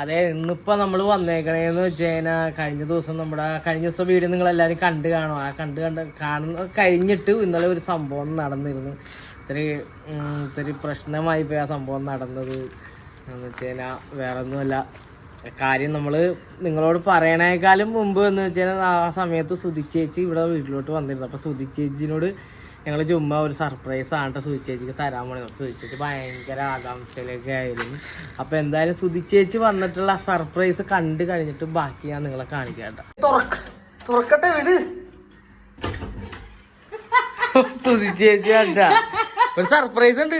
അതെ ഇന്നിപ്പോ നമ്മൾ വന്നേക്കണേന്ന് വെച്ച് കഴിഞ്ഞ ദിവസം നമ്മുടെ കഴിഞ്ഞ ദിവസം വീഡിയോ നിങ്ങൾ എല്ലാരും കണ്ടു കാണും. ആ കണ്ട് കണ്ട് കാണുന്ന കഴിഞ്ഞിട്ട് ഇന്നലെ ഒരു സംഭവം നടന്നിരുന്നു. ഇത്തിരി ഇത്തിരി പ്രശ്നമായി പോയി ആ സംഭവം നടന്നത്. എന്ന് വെച്ച് വേറെ ഒന്നുമല്ല കാര്യം നമ്മൾ നിങ്ങളോട് പറയണേക്കാളും മുമ്പ് എന്ന് വെച്ച് കഴിഞ്ഞാൽ ആ സമയത്ത് സുധിച്ചേച്ചി ഇവിടെ വീട്ടിലോട്ട് വന്നിരുന്നു. അപ്പോൾ സുധിച്ചേച്ചിനോട് ഞങ്ങൾ ചുമ്മാ ഒരു സർപ്രൈസ് ആണ് സുധിച്ചേച്ചിക്ക് തരാൻ പോണത് സുധിച്ചേച്ചി ഭയങ്കര ആകാംക്ഷയിലൊക്കെ ആയിരുന്നു. അപ്പോൾ എന്തായാലും സുധിച്ചേച്ചി വന്നിട്ടുള്ള ആ സർപ്രൈസ് കണ്ടു കഴിഞ്ഞിട്ട് ബാക്കി ഞാൻ നിങ്ങളെ കാണിക്കാം തുറക്കട്ടെ വീട്. കണ്ട ഒരു സർപ്രൈസ് ഉണ്ട്.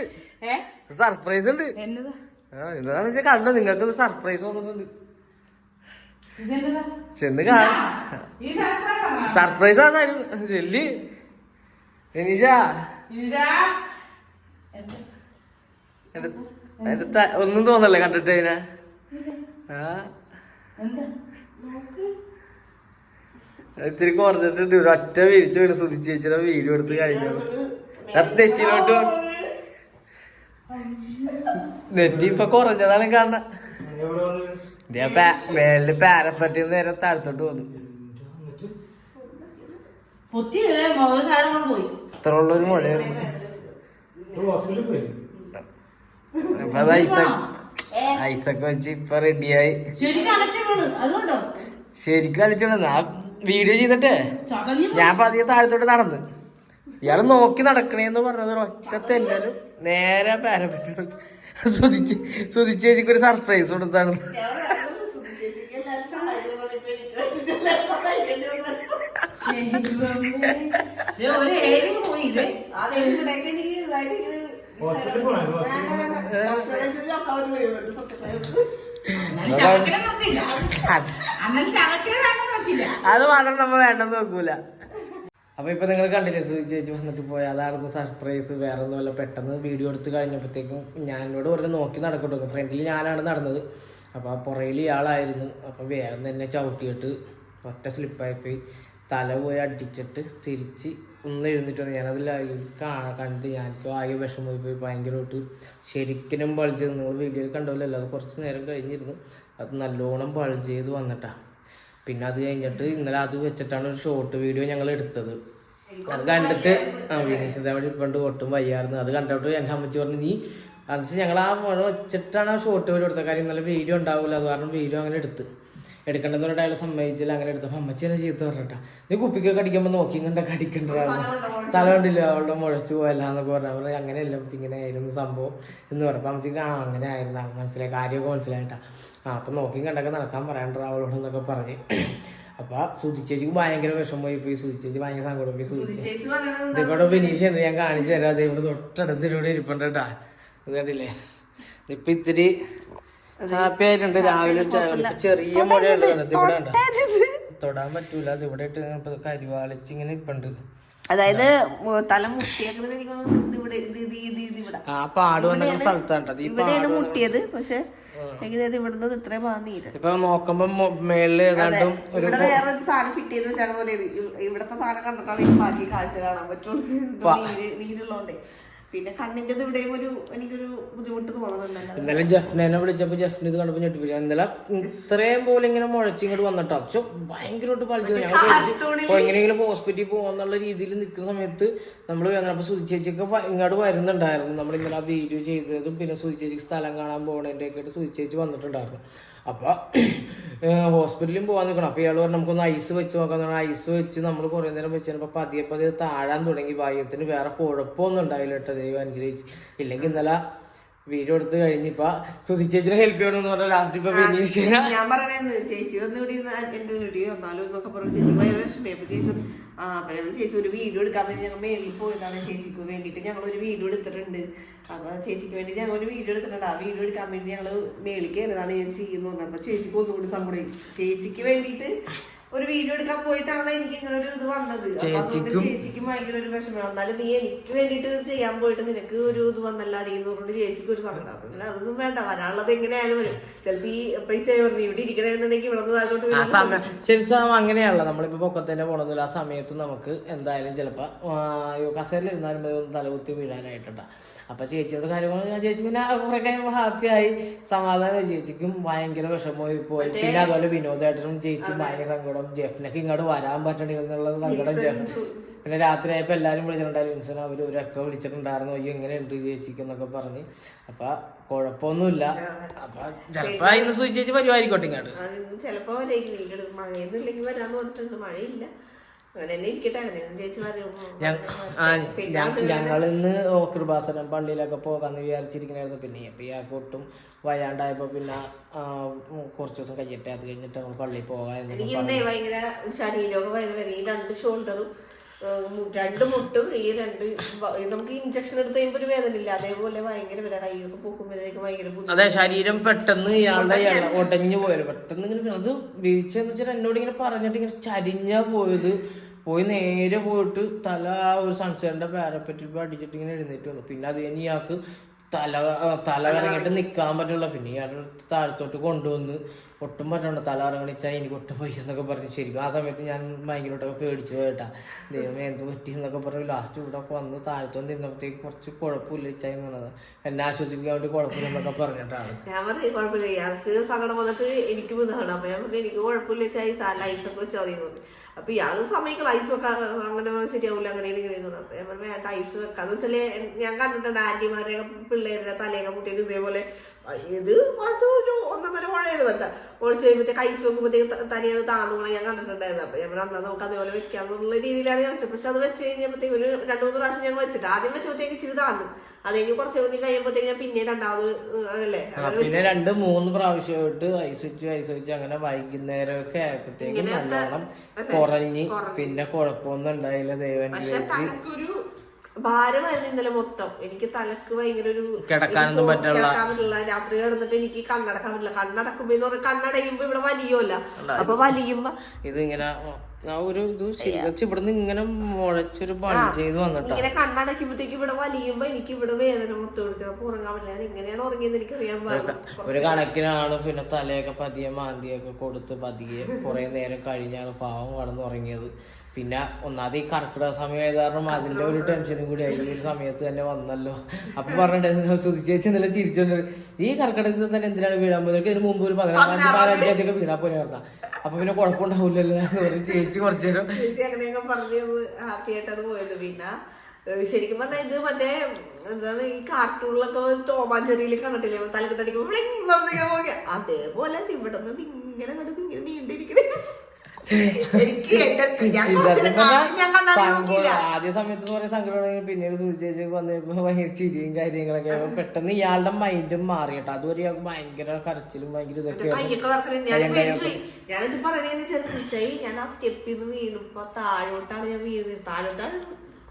സർപ്രൈസ് ഉണ്ട്. എന്താണെന്ന് എന്താന്ന് വെച്ചാൽ കണ്ടോ? നിങ്ങൾക്ക് സർപ്രൈസ് വന്നിട്ടുണ്ട് ചെന്ന് കാണാം. സർപ്രൈസ് ആയിരുന്നു ചെല്ലി എനിഷ എന്റെ എന്റെ ത- ഒന്നും തോന്നല്ലേ കണ്ടിട്ട് അതിനെ? ഇത്തിരി കുറഞ്ഞിട്ടുണ്ട് ഒറ്റ വീഴ്ച വീണ് സുധിച്ചേച്ചിയുടെ വീഡിയോ എടുത്ത് കഴിഞ്ഞു. അത് നെറ്റിലോട്ട് നെറ്റി ഇപ്പൊ കുറഞ്ഞതാണ് കാണുന്നത് മേലിൽ പാ- മേളിൽ പാരപ്പറ്റിൽ നേരെ താഴത്തോട്ട് വന്നു. ഇത്ര ഉള്ളൊരു മുഴയായിരുന്നു അത് ഐസക് വെച്ച് ഇപ്പൊ റെഡിയായി ശരിക്കും കളിച്ചോണ്ട് ആ വീഡിയോ ചെയ്തിട്ടേ? ഞാൻ പതിയെ താഴത്തോട്ട് നടന്ന്. ഇയാൾ നോക്കി നടക്കണേന്ന് പറഞ്ഞത് ഒറ്റ നേരെ പാരപ്പറ്റി സുതിച്ചേച്ചിക്ക് ഒരു സർപ്രൈസ് കൊടുത്താണ് അത് മാത്രം നമ്മ വേണ്ടെന്ന് വെക്കൂല അപ്പൊ ഇപ്പൊ നിങ്ങൾ കണ്ടില്ലേ സുധി ചേച്ചി വന്നിട്ട് പോയ. അതായിരുന്നു സർപ്രൈസ് വേറെ ഒന്നുമല്ല പെട്ടെന്ന് വീഡിയോ എടുത്ത് കഴിഞ്ഞപ്പോഴത്തേക്കും ഞാനോട് ഒരു നോക്കി നടക്കട്ടു. ഫ്രണ്ടിൽ ഞാനാണ് നടന്നത്. അപ്പൊ ആ പുറയിൽ ഇയാളായിരുന്നു. അപ്പൊ വേഗം തന്നെ ചവിട്ടിയിട്ട് ഒറ്റ സ്ലിപ്പായി പോയി തല പോയി അടിച്ചിട്ട് തിരിച്ച് ഒന്ന് എഴുന്നിട്ട് വന്നു ഞാനതിൽ കാണാൻ കണ്ട് ഞാനിപ്പോൾ ആകെ വിഷമമായി പോയി ഭയങ്കരമായിട്ട് ശരിക്കും ചെയ്ത്. നിങ്ങൾ വീഡിയോയിൽ കണ്ടല്ലോ അത് കുറച്ച് നേരം കഴിഞ്ഞിരുന്നു. അത് നല്ലോണം ബൾജ് ചെയ്ത് വന്നിട്ടാ. പിന്നെ അത് കഴിഞ്ഞിട്ട് ഇന്നലെ അത് വെച്ചിട്ടാണ് ഒരു ഷോർട്ട് വീഡിയോ ഞങ്ങൾ എടുത്തത്. അത് കണ്ടിട്ട് ആ അവിടെ ഇപ്പണ്ട് ഒട്ടും വയ്യായിരുന്നു. അത് കണ്ടിട്ട് എന്റെ അമ്മച്ചി പറഞ്ഞു നീ അതെന്ന് ഞങ്ങൾ ആ മഴ വെച്ചിട്ടാണ് ആ ഷോർട്ട് വീഡിയോ എടുത്തത്. കാര്യം ഇന്നലെ വീഡിയോ ഉണ്ടാവില്ല അത് കാരണം വീഡിയോ അങ്ങനെ എടുത്ത്. എടുക്കണ്ടെന്ന് പറഞ്ഞിട്ട് അയാൾ സമ്മതിച്ചില്ല. അങ്ങനെ എടുത്തപ്പോൾ അമ്മച്ചി എന്നെ ചീത്ത പറഞ്ഞിട്ടാ. നീ കുപ്പിക്കൊക്കെ അടിക്കുമ്പോൾ നോക്കി കണ്ട കടിക്കണ്ട തല കണ്ടില്ല? അവളുടെ മുഴച്ചു പോയല്ല എന്നൊക്കെ പറഞ്ഞു. പറഞ്ഞു അങ്ങനെയല്ല അമ്മച്ചി ഇങ്ങനെ ആയിരുന്നു സംഭവം എന്ന് പറഞ്ഞപ്പോൾ അമ്മച്ചിക്ക് ആ അങ്ങനെ ആയിരുന്നു. മനസ്സിലായി. കാര്യമൊക്കെ മനസ്സിലായിട്ടാ ആ അപ്പം നോക്കി കണ്ടൊക്കെ നടക്കാൻ പറയണ്ട അവളോട് എന്നൊക്കെ പറഞ്ഞ്. അപ്പൊ സുധിച്ചേച്ചിക്ക് ഭയങ്കര വിഷമമായി പോയി. സുധിച്ചേച്ചി ഭയങ്കര സങ്കടം പോയി. സുധിച്ചേച്ചി ഇതിവിടെ വിനീഷ് ഉണ്ട്. ഞാൻ കാണിച്ചു തരാം. അതേപോലെ ഇവിടെ തൊട്ടടുത്ത് ഇവിടെ ഇരിപ്പുണ്ട് കേട്ടാ. ഇത് കണ്ടില്ലേ? ഇപ്പൊ ഇത്തിരി ഹാപ്പി ആയിട്ടുണ്ട് രാവിലെ. ചെറിയ മുഴയുള്ളത് ഇവിടെ ഉണ്ടോ തൊടാൻ പറ്റൂല. അത് ഇവിടെ ഇട്ട് കരിവാളിച്ച് ഇങ്ങനെ ഇപ്പുണ്ട്. അതായത് തല സ്ഥലത്താണ് ഇവിടെയാണ് മുട്ടിയത്. പക്ഷെ ഏകദേശം ഇവിടുന്ന് ഇത്രയും ഭാഗം ഇപ്പൊ നോക്കുമ്പോ മേളിൽ ഏതാണ്ടും ഇവിടെ സാധനം ഫിറ്റ് ചെയ്ത് വെച്ചാൽ പോലെ ഇവിടത്തെ സാധനം കണ്ടിട്ടാണ് ബാക്കി കാഴ്ച കാണാൻ പറ്റുള്ളൂ. നീര് നീരുള്ളോണ്ടേ. പിന്നെ കണ്ണിന്റെ ഇവിടെയും ഒരു എനിക്കൊരു ബുദ്ധിമുട്ട് തോന്നുന്നുണ്ടല്ലോ. ഇന്നലെ ജഫ്നെ വിളിച്ചപ്പോ ജഫ്ന ഇത് കണ്ടപ്പോ ഞെട്ടിപ്പിച്ചു. ഇന്നലെ ഇത്രയും പോലെ ഇങ്ങനെ മുഴച്ചിങ്ങോട്ട് വന്നിട്ടോ? പക്ഷെ ഭയങ്കരമായിട്ട് പളിച്ചു. ഞങ്ങൾ എങ്ങനെയെങ്കിലും ഹോസ്പിറ്റലിൽ പോകാന്നുള്ള രീതിയിൽ നിൽക്കുന്ന സമയത്ത് നമ്മൾ വേദനപ്പോ സുതിച്ചേച്ചിയൊക്കെ ഇങ്ങോട്ട് വരുന്നുണ്ടായിരുന്നു. നമ്മൾ ഇന്നലെ ആ വീഡിയോ ചെയ്തതും പിന്നെ സുതിച്ചേച്ചിക്ക് സ്ഥലം കാണാൻ പോകണതിന്റെ ഒക്കെ ആയിട്ട് സുതിച്ചേച്ചി വന്നിട്ടുണ്ടായിരുന്നു. അപ്പൊ ഹോസ്പിറ്റലിൽ പോകാൻ നിൽക്കണം അപ്പൊ ഇയാൾ പറഞ്ഞു നമുക്കൊന്ന് ഐസ് വെച്ച് നോക്കാം. ഐസ് വെച്ച് നമ്മൾ കുറെ നേരം വെച്ച് കഴിഞ്ഞപ്പോ പതിയെ പതിയെ താഴാൻ തുടങ്ങി. ഭാഗ്യത്തിന് വേറെ കുഴപ്പമൊന്നും ഉണ്ടായില്ല കേട്ടോ ദൈവം അനുഗ്രഹിച്ച്. ഇല്ലെങ്കിൽ ഇന്നലെ വീഡിയോ എടുത്ത് കഴിഞ്ഞിപ്പോ സുധിച്ചേച്ചിനെ ഹെൽപ്പ് ചെയ്യണമെന്ന് പറഞ്ഞാൽ ലാസ്റ്റ് ഇപ്പൊ ഞാൻ പറയണേന്ന് ചേച്ചി ഒന്നുകൂടി എന്റെ വീഡിയോ എന്നൊക്കെ പറഞ്ഞു. ചേച്ചി ഭയങ്കര വിഷമേ ചേച്ചി ആ അപ്പൊ ഞങ്ങൾ ചേച്ചി ഒരു വീഡിയോ എടുക്കാൻ വേണ്ടി ഞങ്ങൾ മേളിൽ പോയതാണ്. ചേച്ചിക്ക് വേണ്ടിയിട്ട് ഞങ്ങൾ ഒരു വീഡിയോ എടുത്തിട്ടുണ്ട്. അപ്പൊ ചേച്ചിക്ക് വേണ്ടി ഞങ്ങൾ ഒരു വീഡിയോ എടുത്തിട്ടുണ്ട്. ആ വീഡിയോ എടുക്കാൻ വേണ്ടി ഞങ്ങൾ മേളിൽ കയറിയതാണ് ഞാൻ ചെയ്യുന്നു പറഞ്ഞത്. അപ്പൊ ചേച്ചിക്ക് ഒന്നുകൂടി സങ്കടം ചേച്ചിക്ക് വേണ്ടിയിട്ട് ഒരു വീഡിയോ എടുക്കാൻ പോയിട്ടാണ് എനിക്ക് ഇങ്ങനെ ഒരു ഇത് വന്നത്. ചേച്ചിക്കും- ചേച്ചിക്കും ഭയങ്കര ഒരു വിഷമം എന്നാലും നീ എനിക്ക് വേണ്ടിട്ട് ചെയ്യാൻ പോയിട്ട് നിനക്ക് ഒരു ഇത് വന്നല്ല അടിയുന്നതുകൊണ്ട് ചേച്ചിക്ക് ഒരു സങ്കടം. പിന്നെ അതൊന്നും വേണ്ട. വരാനുള്ളത് എങ്ങനെയാലും വരും. ചിലപ്പോ ഈ ഇപ്പൊ ഈ ചേർന്ന് ഇവിടെ ഇരിക്കണെന്നുണ്ടെങ്കിൽ ഇവിടെ താഴോട്ട് ശരിക്കും അങ്ങനെയാണല്ലോ. നമ്മളിപ്പോ പൊക്കത്തന്നെ പോണതില്ല ആ സമയത്ത് നമുക്ക് എന്തായാലും ചിലപ്പോ കസേരയിലിരുന്നാലും തലകുത്തി വീഴാനായിട്ടുണ്ട അപ്പൊ ചേച്ചിയുടെ കാര്യങ്ങൾ ഞാൻ ചേച്ചി പിന്നെ കുറെ കഴിയുമ്പോൾ ഹാപ്പി ആയി സമാധാനം ചേച്ചിക്കും ഭയങ്കര വിഷമമായി പോയി. പിന്നെ അതുപോലെ വിനോദേട്ടനും ചേച്ചി ഭയങ്കര സങ്കടം ജെഫിനൊക്കെ ഇങ്ങോട്ട് വരാൻ എന്നുള്ള സങ്കടം ജെഫ്. പിന്നെ രാത്രി ആയപ്പോൾ എല്ലാവരും വിളിച്ചിട്ടുണ്ടായിരുന്നു ഇൻസൻ അവർ ഒരൊക്കെ വിളിച്ചിട്ടുണ്ടായിരുന്നു. അയ്യോ എങ്ങനെയുണ്ട് എൻട്രി ചേച്ചിക്കെന്നൊക്കെ പറഞ്ഞ്. അപ്പൊ കുഴപ്പമൊന്നുമില്ല. അപ്പൊ ചിലപ്പോ ഇന്ന് സൂചി പരിപാടിക്കോട്ടെ ഇങ്ങോട്ട് ചിലപ്പോ മഴയൊന്നും ഇല്ലെങ്കിൽ വരാന്ന് പറഞ്ഞിട്ടുണ്ട്. മഴയില്ല. ഞങ്ങൾ ഇന്ന് കൃപാസനം പള്ളിയിലൊക്കെ പോകാന്ന് വിചാരിച്ചിരിക്കണായിരുന്നു. പിന്നെ ഇപ്പൊ ഇയാൾക്ക് ഒട്ടും വയ്യാണ്ടായപ്പോ പിന്നെ കുറച്ച് ദിവസം കഴിയട്ടെ അത് കഴിഞ്ഞിട്ട് നമ്മൾ പള്ളിയിൽ പോകാൻ രണ്ട് ഷോൾഡറും രണ്ട് മുട്ടും ഈ രണ്ട് നമുക്ക് ഇഞ്ചക്ഷൻ എടുത്ത് കഴിയുമ്പോൾ ഒരു വേദന ഇല്ല അതേപോലെ ഭയങ്കര വില കൈയൊക്കെ പൊക്കുമ്പോഴേക്കും ഭയങ്കര അതെ ശരീരം പെട്ടെന്ന് ഇയാളുടെ ഇയാൾ ഒടഞ്ഞു പോയത്. പെട്ടെന്ന് ഇങ്ങനെ അത് വീഴ്ചയെന്ന് വെച്ചാൽ എന്നോട് ഇങ്ങനെ പറഞ്ഞിട്ട് ഇങ്ങനെ ചരിഞ്ഞാ പോയത്. പോയി നേരെ പോയിട്ട് തല ആ ഒരു സൺസൈഡിന്റെ പാരപ്പറ്റിൽ അടിച്ചിട്ട് ഇങ്ങനെ എഴുന്നേറ്റ് വന്നു. പിന്നെ അത് കഴിഞ്ഞ് ഇയാൾക്ക് തല തല കറങ്ങിയിട്ട് നിക്കാൻ പറ്റുള്ള പിന്നെ ഇയാളുടെ താഴത്തോട്ട് കൊണ്ടുവന്ന് ഒട്ടും പറഞ്ഞോണ്ട് തല കറങ്ങണിച്ചാൽ എനിക്ക് ഒട്ടും പൈസ എന്നൊക്കെ പറഞ്ഞു ശരിക്കും ആ സമയത്ത് ഞാൻ ഭയങ്കരമായിട്ടൊക്കെ പേടിച്ചു കേട്ടാ ദൈവമേ എന്ത് പറ്റി എന്നൊക്കെ പറഞ്ഞു ലാസ്റ്റ് ഇവിടെ ഒക്കെ വന്ന് താഴ്ത്തോണ്ട് നിന്നപ്പോഴത്തേക്ക് കുറച്ച് കുഴപ്പമില്ല ഇച്ചായി പറഞ്ഞത്. എന്നെ ആശ്വസിപ്പിക്കാൻ വേണ്ടി കുഴപ്പമില്ല എന്നൊക്കെ പറഞ്ഞിട്ടാണ്. ഞാൻ പറഞ്ഞു കുഴപ്പമില്ല. ഇയാൾക്ക് സങ്കടം വന്നിട്ട് എനിക്ക് ബുദ്ധിമുട്ടാണ് അപ്പൊ ഞാൻ എനിക്ക് കുഴപ്പമില്ല ഇച്ചായി ലൈസൊക്കെ വെച്ചാൽ. അപ്പൊ ഇയാൾ സമയങ്ങൾ ഐസ് വെക്കാൻ അങ്ങനെ ശരിയാവില്ല അങ്ങനെ ഇങ്ങനെ ഞാൻ പറഞ്ഞു വേണ്ട ഐസ് വെക്കാന്ന് വെച്ചാൽ ഞാൻ കണ്ടിട്ടുണ്ട് ആന്റിമാരെ പിള്ളേരുടെ തലയൊക്കെ മുട്ടിയിട്ട് ഇതേപോലെ ഇത് കുറച്ച് ഒരു ഒന്നൊന്നര മുഴയത് വേണ്ട മുളച്ച് കഴിയുമ്പോഴത്തേക്ക് കൈ നോക്കുമ്പോഴത്തേക്ക് തനിയത് അത് ഞാൻ കണ്ടിട്ടുണ്ടായിരുന്നു. അപ്പൊ ഞാൻ അന്നാ നമുക്ക് അതേപോലെ വെക്കാന്നുള്ള രീതിയിലാണ് ഞാൻ വെച്ചത്. പക്ഷെ അത് വെച്ച് കഴിഞ്ഞപ്പോഴത്തേക്ക് ഒരു രണ്ടു മൂന്ന് പ്രാവശ്യം ഞാൻ വെച്ചിട്ട് ആദ്യം വെച്ചപ്പോഴത്തേക്ക് ഇച്ചിരി താന്നു. അത് കഴിഞ്ഞ് കുറച്ച് കൂടി കഴിയുമ്പോഴത്തേക്ക് ഞാൻ പിന്നെ രണ്ടാമത് അല്ലേ? പിന്നെ രണ്ട് മൂന്ന് പ്രാവശ്യമായിട്ട് ഐസ് വെച്ച് ഐസ് വെച്ച് അങ്ങനെ വൈകുന്നേരമൊക്കെ ആയപ്പോഴത്തേക്കും നല്ലോണം കുറഞ്ഞ് പിന്നെ കുഴപ്പമൊന്നും ഉണ്ടായില്ല ദൈവം ഭാരമായിരുന്നു ഇന്നലെ മൊത്തം. എനിക്ക് തലക്ക് ഭയങ്കര ഒരു കിടക്കാനൊന്നും പറ്റില്ല. രാത്രി കിടന്നിട്ട് എനിക്ക് കണ്ണടക്കാൻ പറ്റില്ല. കണ്ണടക്കുമ്പോ എന്ന് പറഞ്ഞാൽ കണ്ണടയുമ്പോ ഇവിടെ വലിയല്ല അപ്പൊ വലിയുമ്പോ ഇതിങ്ങനെ ആ ഒരു ഇത് ശരിക്കും ഇവിടുന്ന് ഇങ്ങനെ മുളച്ചൊരു പണി ചെയ്ത് വന്നിട്ട്. ഇങ്ങനെ കണ്ണടക്കുമ്പോഴത്തേക്ക് ഇവിടെ വലിയുമ്പോ എനിക്ക് ഇവിടെ വേദന മൊത്തം കൊടുക്കണം അപ്പൊ ഉറങ്ങാൻ പറ്റില്ല. എങ്ങനെയാണ് ഉറങ്ങിയെന്ന് എനിക്ക് അറിയാൻ പാടില്ല. ഒരു കണക്കിനാണ് പിന്നെ തലയൊക്കെ പതിയെ മാന്തിയൊക്കെ കൊടുത്ത് പതിയെ കുറെ നേരം കഴിഞ്ഞാണ് പാവം കടന്നുറങ്ങിയത് പിന്നെ ഒന്നാമത് ഈ കർക്കിടക സമയമായത് കാരണം അതിന്റെ ഒരു ടെൻഷനും കൂടി ആയി. ഒരു സമയത്ത് തന്നെ വന്നല്ലോ. അപ്പൊ പറഞ്ഞിട്ട് ചേച്ചി ഇന്നലെ ചിരിച്ചോണ്ട് ഈ കർക്കിടകത്തിൽ തന്നെ എന്തിനാണ് വീഴാൻ പോകുന്നത്? ഇതിന് മുമ്പ് ഒരു പതിനാറാം തീയതി പതിനഞ്ചാം തീയതി ഒക്കെ വീണാ പോലെ നടന്ന അപ്പൊ പിന്നെ കുഴപ്പമുണ്ടാവില്ലല്ലോ. എന്ന് പറഞ്ഞ് ചേച്ചി കുറച്ചു നേരം ചേച്ചി അങ്ങനെയൊക്കെ പറഞ്ഞു ഹാപ്പി ആയിട്ടാണ് പോയത്. പിന്നെ ശരിക്കും പറഞ്ഞാൽ ഇത് മറ്റേ എന്താണ് ഈ കാർട്ടൂണിലൊക്കെ ടോമാഞ്ചെറിയിൽ കണ്ടിട്ടില്ലേ? തലക്കെട്ടടിക്കുമ്പോൾ. അതേപോലെ ഇവിടെ നിന്ന് ഇങ്ങനെ കണ്ടത് ഇങ്ങനെ നീണ്ടിരിക്കണേ. എനിക്ക് ആദ്യ സമയത്ത് കുറെ സങ്കടമാണെങ്കിൽ പിന്നീട് സൂചിച്ചു വന്നപ്പോ ഭയങ്കര ചിരിയും കാര്യങ്ങളൊക്കെ ആയിരുന്നു പെട്ടെന്ന് ഇയാളുടെ മൈൻഡും മാറി കേട്ടോ. അതുവരെ ഇയാൾക്ക് ഭയങ്കര കരച്ചിലും ഭയങ്കര ഇതൊക്കെ ഞാനിത് പറയണേന്ന് വെച്ചാൽ ഞാൻ ആ സ്റ്റെപ്പിൽ നിന്ന് വീണുമ്പോ താഴോട്ടാണ് ഞാൻ വീഴുന്നത് താഴോട്ടാണ്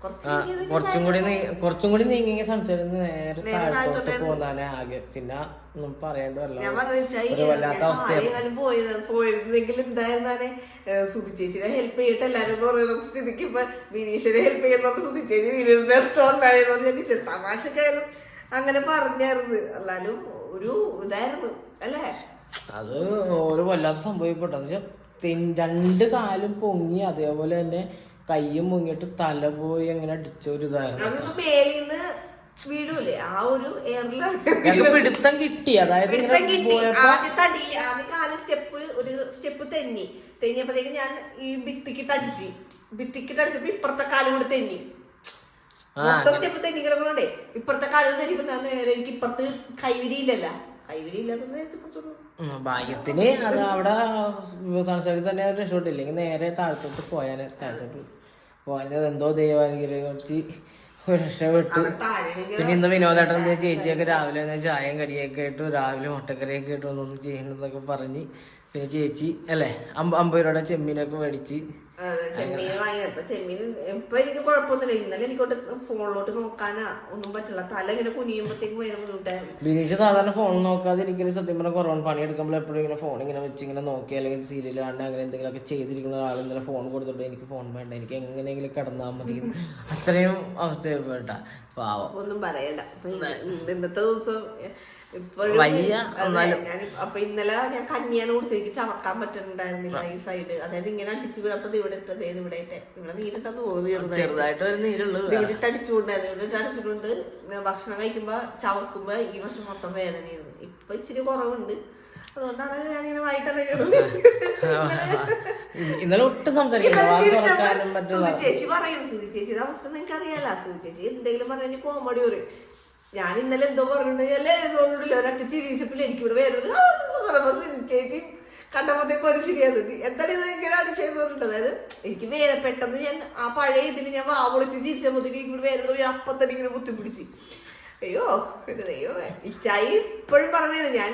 കുറച്ച് കൂടി കുറച്ചും കൂടി നീങ്ങി സംസാരിച്ച് നേരെ താഴത്തോട്ട് പോന്നാനെ ആകെ. പിന്നെ ഒന്നും പറയേണ്ടല്ലോ ഒരു വല്ലാത്ത അവസ്ഥയാണ് പോയത് പോയിരുന്നെങ്കിൽ എന്തായിരുന്നാണ് സുധിച്ചേച്ചിനെ ഹെൽപ്പ് ചെയ്തിട്ട് എല്ലാരും എന്ന് പറയുന്ന സ്ഥിതിക്ക് ഇപ്പൊ ബിനീഷിനെ ഹെൽപ്പ് ചെയ്യുന്ന സുധിച്ചേച്ചി വീഡിയോ ബെസ്റ്റ് ഉണ്ടായിരുന്നു ഞാൻ ചെറു തമാശക്കായാലും അങ്ങനെ പറഞ്ഞായിരുന്നു. എന്നാലും ഒരു ഇതായിരുന്നു അല്ലേ? അത് ഒരു വല്ലാത്ത സംഭവിപ്പെട്ടു വെച്ചാൽ രണ്ട് കാലും പൊങ്ങി അതേപോലെ തന്നെ കയ്യും മുങ്ങിട്ട് തല പോയി അങ്ങനെ അടിച്ച ഒരു ഇതായിരുന്നു. മേലിന്ന് വീഴൂലേ ആ ഒരു എയറിലാണ് പിടുത്തം കിട്ടി. അതായത് ആദ്യത്തെ അടി ആദ്യ കാൽ സ്റ്റെപ്പ് ഒരു സ്റ്റെപ്പ് തെന്നി. തെന്നിയപ്പോഴത്തേക്ക് ഞാൻ ഈ ഭിത്തിക്കിട്ട് അടിച്ച്. ഭിത്തിക്കിട്ട് അടിച്ചപ്പോ ഇപ്പുറത്തെ കാലും കൂടെ തെന്നി. മൊത്തം സ്റ്റെപ്പ് തെന്നി കിടക്കണോണ്ടേ ഇപ്പുറത്തെ കാലും തെന്നിയപ്പോ ഞാൻ നേരെ എനിക്ക് ഇപ്പുറത്ത് കൈവിരിയില്ലല്ല. ഭാഗ്യത്തിന് അത് അവിടെ തന്നെ രക്ഷപ്പെട്ടില്ലെങ്കിൽ നേരെ താഴത്തോട്ട് പോയാൽ താഴത്തോട്ട് പോയാൽ എന്തോ ദൈവാനുഗ്രഹിച്ച് രക്ഷപ്പെട്ടു. പിന്നെ ഇന്ന് വിനോദേട്ടൻ എന്താ ചേച്ചിയൊക്കെ രാവിലെ ചായയും കടിയൊക്കെ ഇട്ടു രാവിലെ മുട്ടക്കറിയൊക്കെ ഇട്ടു ഒന്നും ചെയ്യണമെന്നൊക്കെ പറഞ്ഞ് പിന്നെ ചേച്ചി അല്ലേ? അമ്പ അമ്പത് രൂപയുടെ ചെമ്മീനൊക്കെ മേടിച്ച്. അതെ, ചെമ്മീൻ വാങ്ങി ഇപ്പൊ ചെമ്മീൻ ഇപ്പൊ എനിക്ക് കുഴപ്പമൊന്നുമില്ല. ഇന്നലെ എനിക്കോട്ട് ഫോണിലോട്ട് നോക്കാനാ ഒന്നും പറ്റില്ല. തല ഇങ്ങനെ കുനിയുമ്പോഴത്തേക്ക് ഭയങ്കര ബുദ്ധിമുട്ടായിരുന്നു ബിനീഷ് സാധാരണ ഫോൺ നോക്കാതെ ഇരിക്കുന്ന സത്യം പറഞ്ഞാൽ കുറവാണ് പണിയെടുക്കുമ്പോൾ എപ്പോഴും ഇങ്ങനെ ഫോൺ ഇങ്ങനെ വെച്ച് ഇങ്ങനെ നോക്കി അല്ലെങ്കിൽ സീരിയൽ കണ്ട് അങ്ങനെ എന്തെങ്കിലുമൊക്കെ ചെയ്തിരിക്കുന്ന ആളെന്തെങ്കിലും ഫോൺ കൊടുത്തിട്ട് എനിക്ക് ഫോൺ വേണ്ട. എനിക്ക് എങ്ങനെയെങ്കിലും കിടന്നാൽ മതി അത്രയും അവസ്ഥ പാവം. ഒന്നും പറയണ്ട. ഇന്നത്തെ ദിവസം ഞാൻ അപ്പൊ ഇന്നലെ ഞാൻ കന്യാനെ കുടിച്ചു എനിക്ക് ചമക്കാൻ പറ്റുന്നുണ്ടായിരുന്നില്ല ഈ സൈഡ് അതായത് ഇങ്ങനെ അടിച്ചു വീണപ്പോ ഇവിടെ ഇട്ടത് ഏത് ഇവിടെ ഇട്ടെ? ഇവിടെ നീരിട്ടെന്ന് തോന്നി ചെറുതായിട്ട്. ഒരു നീരുള്ളൂ ഇവിടെ. ഇട്ട് അടിച്ചുകൊണ്ടായിരുന്നു ഇവിടെ ഇട്ട് അടിച്ചിട്ടുണ്ട്. ഭക്ഷണം കഴിക്കുമ്പോ ചവക്കുമ്പോ ഈ വർഷം മൊത്തം വേദനയായിരുന്നു. ഇപ്പൊ ഇച്ചിരി കുറവുണ്ട്. അതുകൊണ്ടാണ് ഞാനിങ്ങനെ വായിട്ടിറങ്ങുന്നത് ഇന്നലെ ഒട്ടും സംസാരിക്കില്ല. ചേച്ചി പറയുന്നു സുധി ചേച്ചിയുടെ അവസ്ഥ നിങ്ങൾക്ക് അറിയാലോ സുധി ചേച്ചി എന്തെങ്കിലും പറഞ്ഞ കോമഡി പറയും. ഞാൻ ഇന്നലെ എന്തോ പറഞ്ഞിട്ടുണ്ടെങ്കിൽ തോന്നിട്ടില്ല ഒരൊക്കെ ചിരിച്ചപ്പോൾ എനിക്ക് ഇവിടെ വേറൊരു ആ എന്ന് പറയുമ്പോ സുധി ചേച്ചി കണ്ടപ്പോഴത്തേക്ക് ഒരു ചിരിയത് എന്താണ് ഇത് ഇങ്ങനെ അതിശയം തോന്നിട്ട്? അതായത് എനിക്ക് വേറെ പെട്ടെന്ന് ഞാൻ ആ പഴയ ഇതിൽ ഞാൻ വാവളിച്ച് ചിരിച്ചപ്പോഴത്തേക്ക് ഇവിടെ വേറെ അപ്പം തന്നെ ഇങ്ങനെ ബുദ്ധിമുട്ടിച്ച് അയ്യോ അയ്യോ ഇച്ചായി ഇപ്പോഴും പറഞ്ഞാണ് ഞാൻ.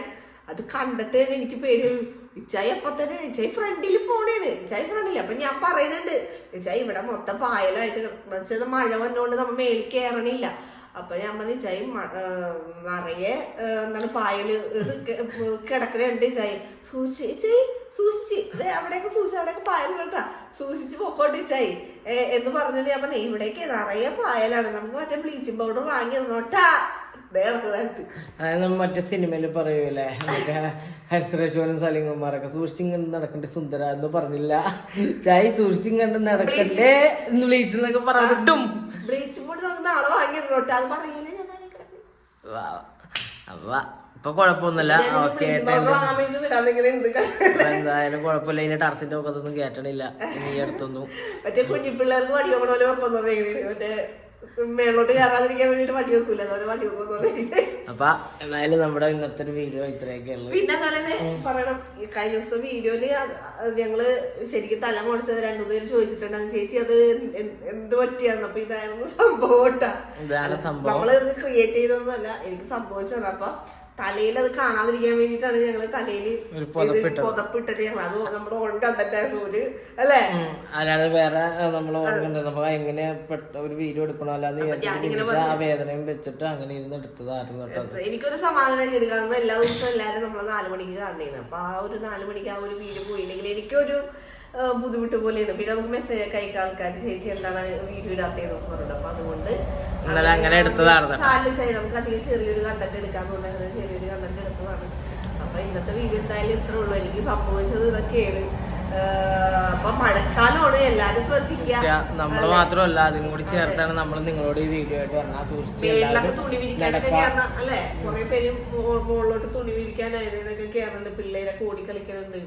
അത് കണ്ടിട്ട് എനിക്ക് പേടി ഇച്ചായി അപ്പം തന്നെ ഇച്ചായി ഫ്രണ്ടിൽ പോണേണ്. ഇച്ചായി ഫ്രണ്ടിൽ. അപ്പം ഞാൻ പറയുന്നുണ്ട് ഇച്ചായി ഇവിടെ മൊത്തം പായലായിട്ട് വെച്ചാൽ മഴ വന്നുകൊണ്ട് നമ്മൾ മേലിൽ കയറണില്ല അപ്പൊ ഞാൻ പറഞ്ഞു ചായ നിറയെ എന്താണ് പായൽ കിടക്കണുണ്ട് ചായ സൂക്ഷിച്ച് ഇച്ചായി സൂക്ഷിച്ച് അവിടെയൊക്കെ സൂക്ഷിച്ച് അവിടെയൊക്കെ പായൽ കേട്ടാ. സൂക്ഷിച്ച് പൊക്കോട്ട് ചായ എന്ന് പറഞ്ഞിട്ട് ഞാൻ പറഞ്ഞു ഇവിടേക്ക് നിറയെ പായലാണ്. നമുക്ക് മറ്റേ ബ്ലീച്ചിങ് പൗഡർ വാങ്ങി നമ്മൾ മറ്റേ സിനിമയിൽ പറയൂലേ ഹരിശ്രേശ്വരനും സലിംഗന്മാരൊക്കെ സൂക്ഷിച്ചും നടക്കണ്ടേ സുന്ദര എന്ന് പറഞ്ഞില്ല. ചായ സൂക്ഷിച്ചും കണ്ട് നടക്കണ്ടേ എന്ന് വിളിച്ചെന്നൊക്കെ പറഞ്ഞിട്ടും അത് ഞാൻ വാ. ഇപ്പൊ കുഴപ്പമൊന്നുമില്ല. ഓക്കെ എന്തായാലും കുഴപ്പമില്ല. ഇതിന്റെ ടർച്ചിന്റെ ഒക്കെ ഒന്നും കേട്ടണില്ല ഇനി അടുത്തൊന്നും. മറ്റേ കുഞ്ഞിപ്പിള്ളേർക്ക് വെക്കുന്നു മറ്റേ മേളോട്ട് കയറാതിരിക്കാൻ വേണ്ടിട്ട് വടി വെക്കൂല. അതുപോലെ വടി വെക്കുന്നു അപ്പൊ എന്തായാലും നമ്മുടെ ഇന്നത്തെ ഒരു വീഡിയോ ഇത്രയൊക്കെ ഉള്ളു. പിന്നെ അതുപോലെ തന്നെ പറയണം. കഴിഞ്ഞ ദിവസം വീഡിയോയിൽ ഞങ്ങൾ ശരിക്കും തല മുടച്ചത് രണ്ടു പേര് ചോദിച്ചിട്ടുണ്ടായിരുന്നു ചേച്ചി അത് എന്ത് പറ്റിയാന്ന്. അപ്പൊ ഇതായിരുന്നു സംഭവം കേട്ടാ. ഇതാണ് സംഭവം. നമ്മൾ ക്രിയേറ്റ് ചെയ്തൊന്നുമല്ല എനിക്ക് സംഭവിച്ചതാണ്. അപ്പൊ തലയിൽ അത് കാണാതിരിക്കാൻ വേണ്ടിട്ടാണ് ഞങ്ങൾ തലയിൽ ഒരു പുതപ്പിട്ടത്. ഞങ്ങൾ അത് നമ്മുടെ ഓൺ കണ്ടന്റ് ആയിരുന്നു ഒരു അല്ലേ. അല്ലാതെ വേറെ നമ്മൾ ഓർക്കണ്ട നമുക്ക് എങ്ങനെ ഒരു വീഡിയോ എടുക്കണോ? അല്ലാതെ ആ വേദനയും വെച്ചിട്ട് അങ്ങനെ ഇരുന്ന് എടുത്തതായിരുന്നു കേട്ടോ. എനിക്കൊരു സമാധാനം കിട്ടി. കാരണം എല്ലാ ദിവസവും എല്ലാവരും നമ്മൾ നാല് മണിക്ക് കാണുന്നതാണ് അപ്പൊ ആ ഒരു നാല് മണിക്ക് ആ ഒരു വീഡിയോ പോയില്ലെങ്കിൽ എനിക്കൊരു ബുദ്ധിമുട്ട് പോലെയാണ് പിന്നെ നമുക്ക് മെസ്സേജ് ഒക്കെ അയക്കാൻ ആൾക്കാർ ചേച്ചി എന്താണ് വീഡിയോ ഇടാത്തതെന്നൊക്കെ പറഞ്ഞിട്ടുണ്ട് അപ്പൊ അതുകൊണ്ട് ഇന്നലെ അങ്ങനെ എടുത്തതാണ് ചെറിയൊരു കണ്ടന്റ് എടുക്കാൻ തോന്നുന്നത് അങ്ങനെ ചെറിയൊരു കണ്ടന്റ് എടുത്തതാണ്. അപ്പൊ ഇന്നത്തെ വീഡിയോ എന്തായാലും ഇത്ര ഉള്ളൂ. എനിക്ക് സംഭവിച്ചത് ഇതൊക്കെയാണ്. അപ്പൊ മഴക്കാലമാണ്. എല്ലാരും ശ്രദ്ധിക്കുക. നമ്മൾ മാത്രമല്ല അതും കൂടി ചേർത്താണ് നമ്മൾ നിങ്ങളോട് ഈ വീഡിയോ ആയിട്ട് വന്നാൽ സൂക്ഷിച്ചു തുണി കേറണം അല്ലെ? കുറെ പേര് മുകളിലോട്ട് തുണി വിരിക്കാനായിരുന്നൊക്കെ അതിനൊക്കെ കേറുന്നുണ്ട് പിള്ളേരൊക്കെ ഓടിക്കളിക്കുന്നുണ്ട്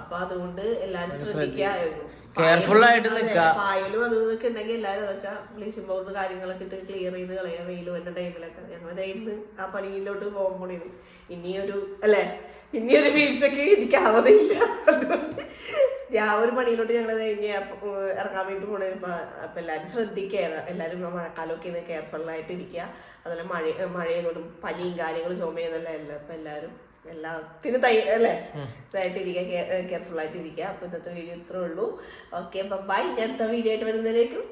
അപ്പൊ അതുകൊണ്ട് എല്ലാരും ശ്രദ്ധിക്കുക. Careful ആയിട്ട്. പായലും അത് ഇതൊക്കെ ഉണ്ടെങ്കിൽ എല്ലാരും അതൊക്കെ ബ്ലീച്ചിങ് പൗഡർ കാര്യങ്ങളൊക്കെ ഇട്ട് ക്ലിയർ ചെയ്ത് കളയാം വെയിൽ വന്ന ടൈമിലൊക്കെ ഞങ്ങൾ ഇന്ന് ആ പണിയിലോട്ട് പോകാൻ പോണേന് ഇനിയൊരു അല്ലെ? ഇനിയൊരു വീഴ്ചക്ക് എനിക്ക് ആവതില്ല അതുകൊണ്ട് ഞാൻ ഒരു പണിയിലോട്ട് ഞങ്ങൾ കഴിഞ്ഞ് ഇറങ്ങാൻ വേണ്ടി പോണേ. അപ്പൊ എല്ലാരും ശ്രദ്ധിക്കുക എല്ലാരും മഴക്കാലമൊക്കെ കെയർഫുൾ ആയിട്ട് ഇരിക്കുക അതുപോലെ മഴ മഴയെന്നോടും പനിയും കാര്യങ്ങളും ചുമയെന്നല്ല എല്ലാം അപ്പൊ എല്ലാരും എല്ലാത്തിനും തൈ അല്ലേ? ഇതായിട്ടിരിക്കുക കെയർഫുൾ ആയിട്ടിരിക്കുക അപ്പൊ ഇന്നത്തെ വീഡിയോ ഇത്രേ ഉള്ളൂ. ഓക്കെ അപ്പൊ ബൈ അടുത്ത വീഡിയോ ആയിട്ട് വരുന്നതിലേക്കും